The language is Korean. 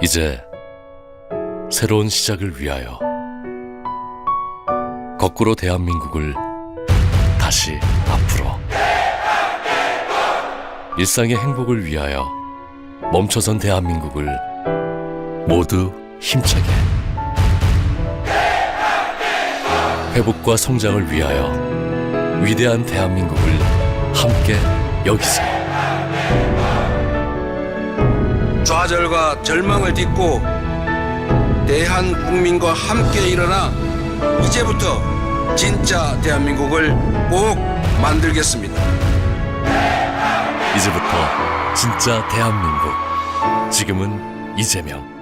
이제 새로운 시작을 위하여 거꾸로 대한민국을 다시 앞으로 일상의 행복을 위하여 멈춰선 대한민국을 모두 힘차게 회복과 성장을 위하여 위대한 대한민국을 함께 여기서 좌절과 절망을 딛고 대한 국민과 함께 일어나 이제부터 진짜 대한민국을 꼭 만들겠습니다. 이제부터 진짜 대한민국 지금은 이재명